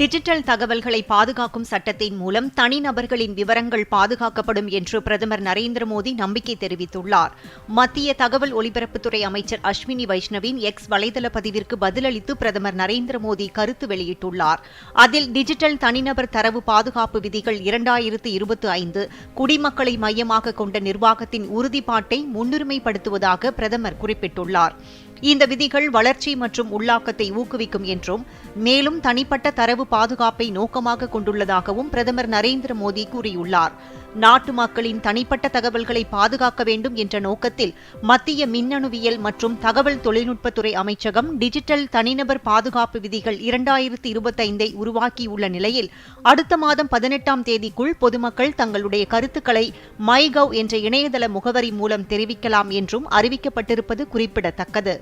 Digital தகவல்களை பாதுகாக்கும் சட்டத்தின் மூலம் தனிநபர்களின் விவரங்கள் பாதுகாக்கப்படும் என்று பிரதமர் நரேந்திர மோடி நம்பிக்கை தெரிவித்துள்ளார். மத்திய தகவல் ஒலிபரப்புத்துறை அமைச்சர் அஸ்வினி வைஷ்ணவின் எக்ஸ் வலைதள பதிவிற்கு பதிலளித்து பிரதமர் நரேந்திர மோடி கருத்து வெளியிட்டுள்ளார். அதில் டிஜிட்டல் தனிநபர் தரவு பாதுகாப்பு விதிகள் இரண்டாயிரத்து இருபத்தி ஐந்து குடிமக்களை மையமாக கொண்ட நிர்வாகத்தின் உறுதிப்பாட்டை முன்னுரிமைப்படுத்துவதாக பிரதமர் குறிப்பிட்டுள்ளார். இந்த விதிகள் வளர்ச்சி மற்றும் உள்ளாக்கத்தை ஊக்குவிக்கும் என்றும் மேலும் தனிப்பட்ட தரவு பாதுகாப்பை நோக்கமாக கொண்டுள்ளதாகவும் பிரதமர் நரேந்திர மோடி கூறியுள்ளார். நாட்டு மக்களின் தனிப்பட்ட தகவல்களை பாதுகாக்க வேண்டும் என்ற நோக்கத்தில் மத்திய மின்னணுவியல் மற்றும் தகவல் தொழில்நுட்பத்துறை அமைச்சகம் டிஜிட்டல் தனிநபர் பாதுகாப்பு விதிகள் இரண்டாயிரத்தி இருபத்தைந்தை உருவாக்கியுள்ள நிலையில் அடுத்த மாதம் பதினெட்டாம் தேதிக்குள் பொதுமக்கள் தங்களுடைய கருத்துக்களை மைகவ் என்ற இணையதள முகவரி மூலம் தெரிவிக்கலாம் என்றும் அறிவிக்கப்பட்டிருப்பது குறிப்பிடத்தக்கது.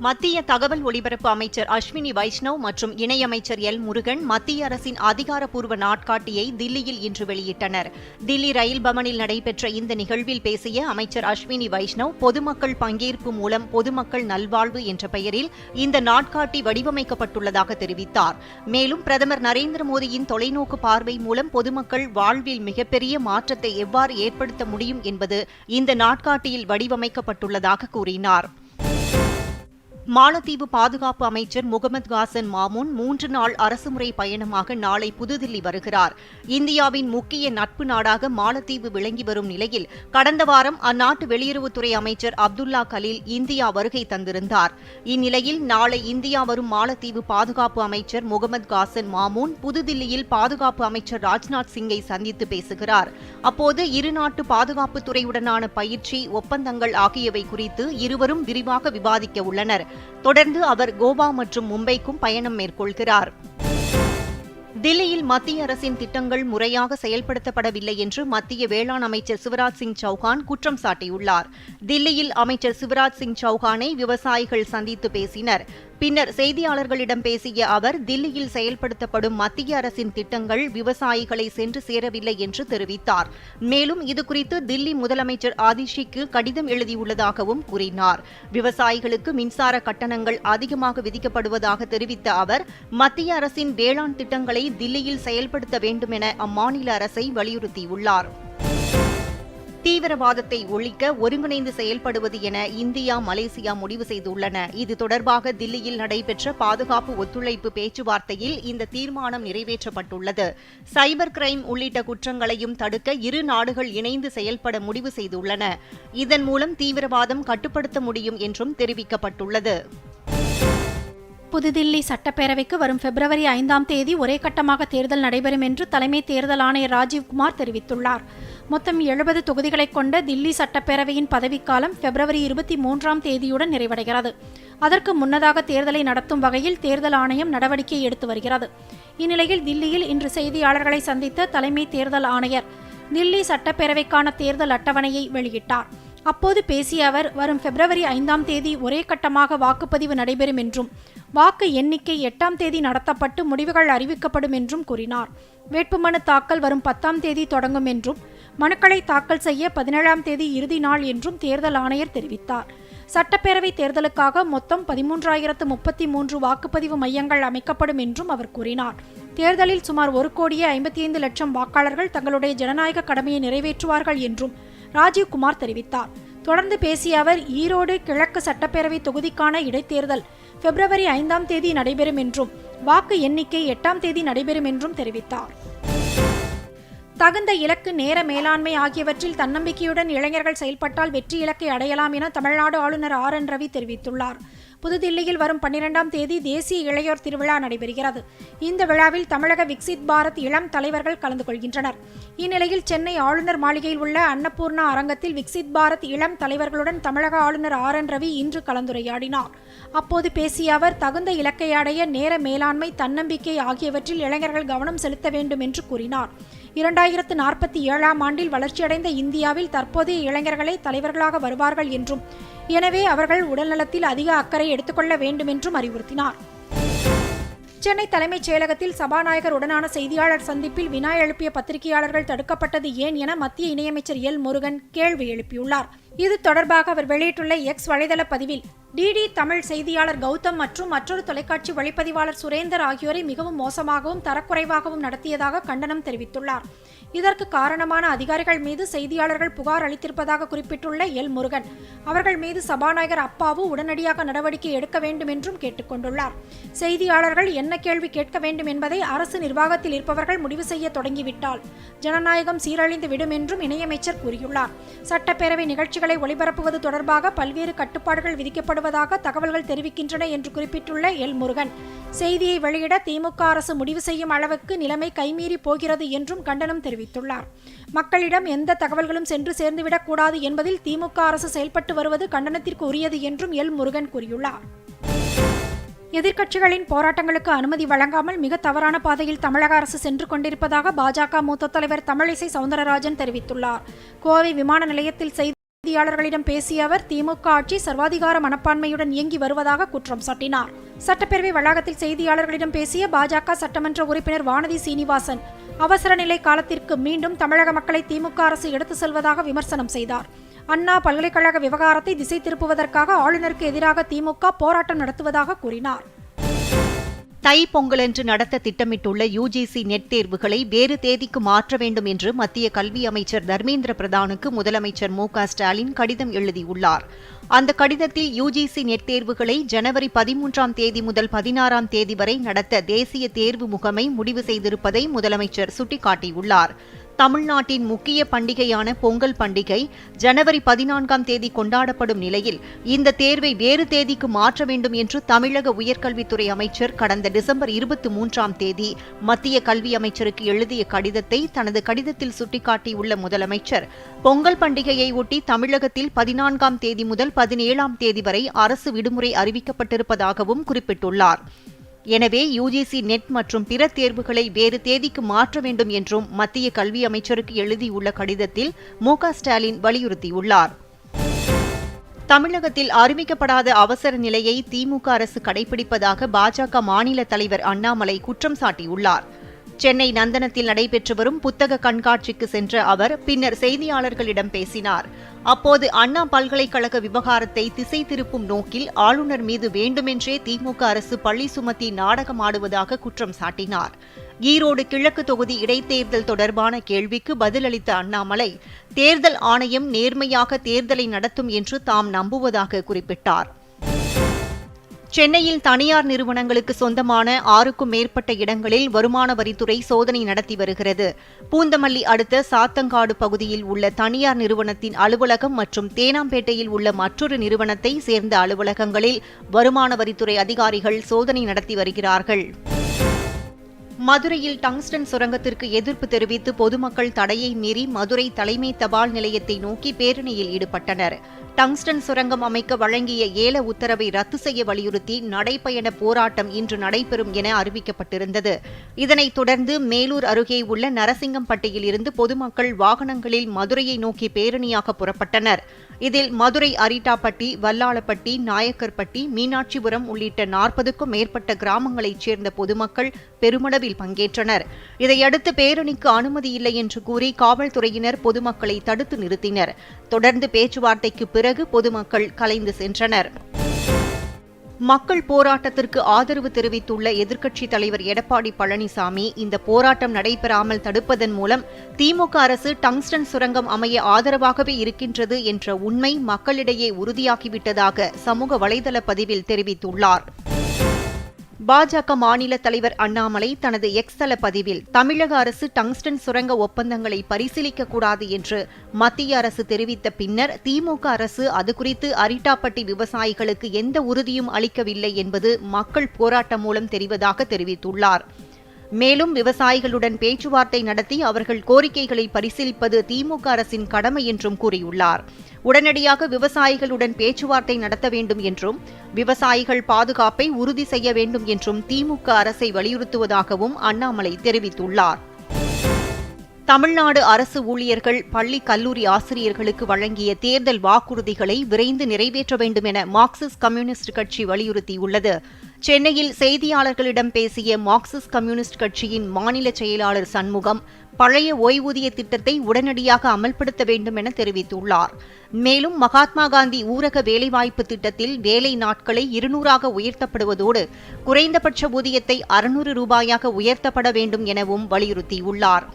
மத்திய தகவல் ஒலிபரப்பு அமைச்சர் அஸ்வினி வைஷ்ணவ் மற்றும் இணையமைச்சர் எல் முருகன் மத்திய அரசின் அதிகாரப்பூர்வ நாட்காட்டியை தில்லியில் இன்று வெளியிட்டனர். தில்லி ரயில் பவனில் நடைபெற்ற இந்த நிகழ்வில் பேசிய அமைச்சர் அஸ்வினி வைஷ்ணவ் பொதுமக்கள் பங்கேற்பு மூலம் பொதுமக்கள் நல்வாழ்வு என்ற பெயரில் இந்த நாட்காட்டி வடிவமைக்கப்பட்டுள்ளதாக தெரிவித்தார். மேலும் பிரதமர் நரேந்திர மோடியின் தொலைநோக்கு பார்வை மூலம் பொதுமக்கள் வாழ்வில் மிகப்பெரிய மாற்றத்தை எவ்வாறு ஏற்படுத்த முடியும் என்பது இந்த நாட்காட்டியில் வடிவமைக்கப்பட்டுள்ளதாக கூறினார். மாலத்தீவு பாதுகாப்பு அமைச்சர் முகமது காசன் மாமூன் மூன்று நாள் அரசுமுறை பயணமாக நாளை புதுதில்லி வருகிறார். இந்தியாவின் முக்கிய நட்பு நாடாக மாலத்தீவு விளங்கி வரும் நிலையில் கடந்த வாரம் அந்நாட்டு வெளியுறவுத்துறை அமைச்சர் அப்துல்லா கலீல் இந்தியா வருகை தந்திருந்தார். இந்நிலையில் நாளை இந்தியா வரும் மாலத்தீவு பாதுகாப்பு அமைச்சர் முகமது காசன் மாமூன் புதுதில்லியில் பாதுகாப்பு அமைச்சர் ராஜ்நாத் சிங்கை சந்தித்து பேசுகிறார். அப்போது இருநாட்டு பாதுகாப்புத்துறையுடனான பயிற்சி ஒப்பந்தங்கள் ஆகியவை குறித்து இருவரும் விரிவாக விவாதிக்க உள்ளனர். தொடர்ந்து அவர் கோவா மற்றும் மும்பைக்கும் பயணம் மேற்கொள்கிறார். தில்லியில் மத்திய அரசின் திட்டங்கள் முறையாக செயல்படுத்தப்படவில்லை என்று மத்திய வேளாண் அமைச்சர் சிவராஜ் சிங் சௌகான் குற்றம் சாட்டியுள்ளார். தில்லியில் அமைச்சர் சிவராஜ் சிங் சௌகானை விவசாயிகள் சந்தித்து பேசினர். பின்னர் செய்தியாளர்களிடம் பேசிய அவர் தில்லியில் செயல்படுத்தப்படும் மத்திய அரசின் திட்டங்கள் விவசாயிகளை சென்று சேரவில்லை என்று தெரிவித்தார். மேலும் இதுகுறித்து தில்லி முதலமைச்சர் ஆதிஷிக்கு கடிதம் எழுதியுள்ளதாகவும் கூறினார். விவசாயிகளுக்கு மின்சார கட்டணங்கள் அதிகமாக விதிக்கப்படுவதாக தெரிவித்த அவர் மத்திய அரசின் வேளாண் திட்டங்களை தில்லியில் செயல்படுத்த வேண்டும் என அம்மாநில அரசை வலியுறுத்தியுள்ளார். தீவிரவாதத்தை ஒழிக்க ஒருங்கிணைந்து செயல்படுவது என இந்தியா மலேசியா முடிவு செய்துள்ளன. இது தொடர்பாக தில்லியில் நடைபெற்ற பாதுகாப்பு ஒத்துழைப்பு பேச்சுவார்த்தையில் இந்த தீர்மானம் நிறைவேற்றப்பட்டுள்ளது. சைபர் கிரைம் உள்ளிட்ட குற்றங்களையும் தடுக்க இரு நாடுகள் இணைந்து செயல்பட முடிவு செய்துள்ளன. இதன் மூலம் தீவிரவாதம் கட்டுப்படுத்த முடியும் என்றும் தெரிவிக்கப்பட்டுள்ளது. புதுதில்லி சட்டப்பேரவைக்கு வரும் பிப்ரவரி ஐந்தாம் தேதி ஒரே கட்டமாக தேர்தல் நடைபெறும் என்று தலைமை தேர்தல் ஆணையர் ராஜீவ்குமார் தெரிவித்துள்ளார். மொத்தம் எழுபது தொகுதிகளைக் கொண்ட தில்லி சட்டப்பேரவையின் பதவிக்காலம் பிப்ரவரி இருபத்தி மூன்றாம் தேதியுடன் நிறைவடைகிறது. அதற்கு முன்னதாக தேர்தலை நடத்தும் வகையில் தேர்தல் ஆணையம் நடவடிக்கை எடுத்து வருகிறது. இந்நிலையில் தில்லியில் இன்று செய்தியாளர்களை சந்தித்த தலைமை தேர்தல் ஆணையர் தில்லி சட்டப்பேரவைக்கான தேர்தல் அட்டவணையை வெளியிட்டார். அப்போது பேசிய அவர் வரும் பிப்ரவரி ஐந்தாம் தேதி ஒரே கட்டமாக வாக்குப்பதிவு நடைபெறும் என்றும் வாக்கு எண்ணிக்கை எட்டாம் தேதி நடத்தப்பட்டு முடிவுகள் அறிவிக்கப்படும் என்றும் கூறினார். வேட்புமனு தாக்கல் வரும் பத்தாம் தேதி தொடங்கும் என்றும் மனுக்களை தாக்கல் செய்ய பதினேழாம் தேதி இறுதி நாள் என்றும் தேர்தல் ஆணையர் தெரிவித்தார். சட்டப்பேரவை தேர்தலுக்காக மொத்தம் பதிமூன்றாயிரத்து முப்பத்தி மூன்று வாக்குப்பதிவு மையங்கள் அமைக்கப்படும் என்றும் அவர் கூறினார். தேர்தலில் சுமார் ஒரு கோடியே ஐம்பத்தி ஐந்து லட்சம் வாக்காளர்கள் தங்களுடைய ஜனநாயக கடமையை நிறைவேற்றுவார்கள் என்றும் ராஜீவ்குமார் தெரிவித்தார். தொடர்ந்து பேசிய அவர் ஈரோடு கிழக்கு சட்டப்பேரவை தொகுதிக்கான இடைத்தேர்தல் பிப்ரவரி ஐந்தாம் தேதி நடைபெறும் என்றும் வாக்கு எண்ணிக்கை எட்டாம் தேதி நடைபெறும் என்றும் தெரிவித்தார். தகுந்த இலக்கு நேர மேலாண்மை ஆகியவற்றில் தன்னம்பிக்கையுடன் இளைஞர்கள் செயல்பட்டால் வெற்றி இலக்கை அடையலாம் என தமிழ்நாடு ஆளுநர் ஆர். என். ரவி தெரிவித்துள்ளார். புதுதில்லியில் வரும் பன்னிரெண்டாம் தேதி தேசிய இளையோர் திருவிழா நடைபெறுகிறது. இந்த விழாவில் தமிழக விக்சித் பாரத் இளம் தலைவர்கள் கலந்து கொள்கின்றனர். இந்நிலையில் சென்னை ஆளுநர் மாளிகையில் உள்ள அன்னபூர்ணா அரங்கத்தில் விக்சித் பாரத் இளம் தலைவர்களுடன் தமிழக ஆளுநர் ஆர். என். ரவி இன்று கலந்துரையாடினார். அப்போது பேசிய அவர் தகுந்த இலக்கை அடைய நேர மேலாண்மை தன்னம்பிக்கை ஆகியவற்றில் இளைஞர்கள் கவனம் செலுத்த வேண்டும் என்று கூறினார். இரண்டாயிரத்து நாற்பத்தி ஏழாம் ஆண்டில் வளர்ச்சியடைந்த இந்தியாவில் தற்போதைய இளைஞர்களே தலைவர்களாக வருவார்கள் என்றும் எனவே அவர்கள் உடல்நலத்தில் அதிக அக்கறை எடுத்துக்கொள்ள வேண்டும் என்றும் அறிவுறுத்தினார். சென்னை தலைமைச் செயலகத்தில் சபாநாயகர் உடனான செய்தியாளர் சந்திப்பில் வினா எழுப்பிய பத்திரிகையாளர்கள் தடுக்கப்பட்டது ஏன் என மத்திய இணையமைச்சர் எல் முருகன் கேள்வி எழுப்பியுள்ளார். இது தொடர்பாக அவர் வெளியிட்டுள்ள எக்ஸ் வலைதள பதிவில் டிடி தமிழ் செய்தியாளர் கௌதம் மற்றும் மற்றொரு தொலைக்காட்சி ஒளிப்பதிவாளர் சுரேந்தர் ஆகியோரை மிகவும் மோசமாகவும் தரக்குறைவாகவும் நடத்தியதாக கண்டனம் தெரிவித்துள்ளார். இதற்கு காரணமான அதிகாரிகள் மீது செய்தியாளர்கள் புகார் அளித்திருப்பதாக குறிப்பிட்டுள்ள எல் முருகன் அவர்கள் மீது சபாநாயகர் அப்பாவு உடனடியாக நடவடிக்கை எடுக்க வேண்டும் என்றும் கேட்டுக்கொண்டுள்ளார். செய்தியாளர்கள் என்ன கேள்வி கேட்க வேண்டும் என்பதை அரசு நிர்வாகத்தில் இருப்பவர்கள் முடிவு செய்ய தொடங்கிவிட்டால் ஜனநாயகம் சீரழிந்து விடும் என்றும் இணையமைச்சர் கூறியுள்ளார். சட்டப்பேரவை நிகழ்ச்சிகளை ஒளிபரப்புவது தொடர்பாக பல்வேறு கட்டுப்பாடுகள் விதிக்கப்படும் செயல்படுவதாக தகவல்கள் தெரிவிக்கின்றன என்று குறிப்பிட்டுள்ள எல் முருகன் செய்தியை வெளியிட திமுக அரசு முடிவு செய்யும் அளவுக்கு நிலைமை கைமீறி போகிறது என்றும் கண்டனம் தெரிவித்துள்ளார். மக்களிடம் எந்த தகவல்களும் சென்று சேர்ந்துவிடக்கூடாது என்பதில் திமுக அரசு செயல்பட்டு வருவது கண்டனத்திற்கு உரியது என்றும் எல் முருகன் கூறியுள்ளார். எதிர்க்கட்சிகளின் போராட்டங்களுக்கு அனுமதி வழங்காமல் மிக தவறான பாதையில் தமிழக அரசு சென்று கொண்டிருப்பதாக பாஜக மூத்த தலைவர் தமிழிசை சவுந்தரராஜன் தெரிவித்துள்ளார். கோவை விமான நிலையத்தில் செய்தியாளர்களிடம் பேசிய அவர் திமுக ஆட்சி சர்வாதிகார மனப்பான்மையுடன் இயங்கி வருவதாக குற்றம் சாட்டினார். சட்டப்பேரவை வளாகத்தில் செய்தியாளர்களிடம் பேசிய பாஜக சட்டமன்ற உறுப்பினர் வானதி சீனிவாசன் அவசர நிலை காலத்திற்கு மீண்டும் தமிழக மக்களை திமுக அரசு எடுத்து செல்வதாக விமர்சனம் செய்தார். அண்ணா பல்கலைக்கழக விவகாரத்தை திசை திருப்புவதற்காக ஆளுநருக்கு எதிராக திமுக போராட்டம் நடத்துவதாக கூறினார். தை பொங்கலன்று நடத்த திட்டமிட்டுள்ள யுஜிசி நெட் தேர்வுகளை வேறு தேதிக்கு மாற்ற வேண்டும் என்று மத்திய கல்வி அமைச்சர் தர்மேந்திர பிரதானுக்கு முதலமைச்சர் மு க ஸ்டாலின் கடிதம் எழுதியுள்ளார். அந்த கடிதத்தில் யுஜிசி நெட் தேர்வுகளை ஜனவரி பதிமூன்றாம் தேதி முதல் பதினாறாம் தேதி வரை நடத்த தேசிய தேர்வு முகமை முடிவு செய்திருப்பதை முதலமைச்சர் சுட்டிக்காட்டியுள்ளார். தமிழ்நாட்டின் முக்கிய பண்டிகையான பொங்கல் பண்டிகை ஜனவரி பதினான்காம் தேதி கொண்டாடப்படும் நிலையில் இந்த தேர்வை வேறு தேதிக்கு மாற்ற வேண்டும் என்று தமிழக உயர்கல்வித்துறை அமைச்சர் கடந்த டிசம்பர் இருபத்தி மூன்றாம் தேதி மத்திய கல்வி அமைச்சருக்கு எழுதிய கடிதத்தை தனது கடிதத்தில் சுட்டிக்காட்டியுள்ள முதலமைச்சர் பொங்கல் பண்டிகையை ஒட்டி தமிழகத்தில் பதினான்காம் தேதி முதல் பதினேழாம் தேதி வரை அரசு விடுமுறை அறிவிக்கப்பட்டிருப்பதாகவும் குறிப்பிட்டுள்ளார். எனவே யுஜிசி நெட் மற்றும் பிற தேர்வுகளை வேறு தேதிக்கு மாற்ற வேண்டும் என்றும் மத்திய கல்வி அமைச்சருக்கு எழுதியுள்ள கடிதத்தில் மு ஸ்டாலின் வலியுறுத்தியுள்ளார். தமிழகத்தில் அறிவிக்கப்படாத அவசர நிலையை திமுக அரசு கடைபிடிப்பதாக பாஜக மாநில தலைவர் அண்ணாமலை குற்றம் சாட்டியுள்ளார். சென்னை நந்தனத்தில் நடைபெற்று வரும் புத்தக கண்காட்சிக்கு சென்ற அவர் பின்னர் செய்தியாளர்களிடம் பேசினார். அப்போது அண்ணா பல்கலைக்கழக விவகாரத்தை திசை திருப்பும் நோக்கில் ஆளுநர் மீது வேண்டுமென்றே திமுக அரசு பள்ளி சுமத்தி நாடகமாடுவதாக குற்றம் சாட்டினார். ஈரோடு கிழக்கு தொகுதி இடைத்தேர்தல் தொடர்பான கேள்விக்கு பதிலளித்த அண்ணாமலை தேர்தல் ஆணையம் நேர்மையாக தேர்தலை நடத்தும் என்று தாம் நம்புவதாக குறிப்பிட்டார். சென்னையில் தனியார் நிறுவனங்களுக்கு சொந்தமான ஆறுக்கும் மேற்பட்ட இடங்களில் வருமான வரித்துறை சோதனை நடத்தி வருகிறது. பூந்தமல்லி அடுத்த சாத்தங்காடு பகுதியில் உள்ள தனியார் நிறுவனத்தின் அலுவலகம் மற்றும் தேனாம்பேட்டையில் உள்ள மற்றொரு நிறுவனத்தை சேர்ந்த அலுவலகங்களில் வருமான வரித்துறை அதிகாரிகள் சோதனை நடத்தி வருகிறார்கள். மதுரையில் டங்ஸ்டன் சுரங்கத்திற்கு எதிர்ப்பு தெரிவித்து பொதுமக்கள் தடையை மீறி மதுரை தலைமை தபால் நிலையத்தை நோக்கி பேரணியில் ஈடுபட்டனர். டங்ஸ்டன் சுரங்கம் அமைக்க வழங்கிய ஏல உத்தரவை ரத்து செய்ய வலியுறுத்தி நடைபயண போராட்டம் இன்று நடைபெறும் என அறிவிக்கப்பட்டிருந்தது. இதனைத் தொடர்ந்து மேலூர் அருகே உள்ள நரசிங்கம்பட்டியில் இருந்து பொதுமக்கள் வாகனங்களில் மதுரையை நோக்கி பேரணியாக புறப்பட்டனர். இதில் மதுரை அரிட்டாப்பட்டி வல்லாளப்பட்டி நாயக்கர்பட்டி மீனாட்சிபுரம் உள்ளிட்ட நாற்பதுக்கும் மேற்பட்ட கிராமங்களைச் சேர்ந்த பொதுமக்கள் பெருமளவில் பங்கேற்றனர். இதையடுத்து பேரணிக்கு அனுமதி இல்லை என்று கூறி காவல்துறையினர் பொதுமக்களை தடுத்து நிறுத்தினர். தொடர்ந்து பேச்சுவார்த்தைக்கு பிறகு பொதுமக்கள் கலைந்து சென்றனர். மக்கள் போராட்டத்திற்கு ஆதரவு தெரிவித்துள்ள எதிர்க்கட்சித் தலைவர் எடப்பாடி பழனிசாமி இந்த போராட்டம் நடைபெறாமல் தடுப்பதன் மூலம் திமுக அரசு டங்ஸ்டன் சுரங்கம் அமைய ஆதரவாகவே இருக்கின்றது என்ற உண்மை மக்களிடையே உறுதியாகிவிட்டதாக சமூக வலைதள பதிவில் தெரிவித்துள்ளார். பாஜக மாநில தலைவர் அண்ணாமலை தனது எக்ஸ் தள பதிவில் தமிழக அரசு டங்ஸ்டன் சுரங்க ஒப்பந்தங்களை பரிசீலிக்க கூடாது என்று மத்திய அரசு தெரிவித்த பின்னர் திமுக அரசு அது குறித்து அரிட்டாப்பட்டி விவசாயிகளுக்கு எந்த உறுதியும் அளிக்கவில்லை என்பது மக்கள் போராட்டம் மூலம் தெரிவதாக தெரிவித்துள்ளார். மேலும் விவசாயிகளுடன் பேச்சுவார்த்தை நடத்தி அவர்கள் கோரிக்கைகளை பரிசீலிப்பது திமுக அரசின் கடமை என்றும் கூறியுள்ளார். உடனடியாக விவசாயிகளுடன் பேச்சுவார்த்தை நடத்த வேண்டும் என்றும் விவசாயிகள் பாதுகாப்பை உறுதி செய்ய வேண்டும் என்றும் திமுக அரசை வலியுறுத்துவதாகவும் அண்ணாமலை தெரிவித்துள்ளார். தமிழ்நாடு அரசு ஊழியர்கள் பள்ளி கல்லூரி ஆசிரியர்களுக்கு வழங்கிய தேர்தல் வாக்குறுதிகளை விரைந்து நிறைவேற்ற வேண்டும் என மார்க்சிஸ்ட் கம்யூனிஸ்ட் கட்சி வலியுறுத்தியுள்ளது. சென்னையில் செய்தியாளர்களிடம் பேசிய மார்க்சிஸ்ட் கம்யூனிஸ்ட் கட்சியின் மாநில செயலாளர் சண்முகம் பழைய ஓய்வூதிய திட்டத்தை உடனடியாக அமல்படுத்த வேண்டும் என தெரிவித்துள்ளார். மேலும் மகாத்மா காந்தி ஊரக வேலைவாய்ப்பு திட்டத்தில் வேலை நாட்களை இருநூறாக உயர்த்தப்படுவதோடு குறைந்தபட்ச ஊதியத்தை அறுநூறு ரூபாயாக உயர்த்தப்பட வேண்டும் எனவும் வலியுறுத்தியுள்ளார்.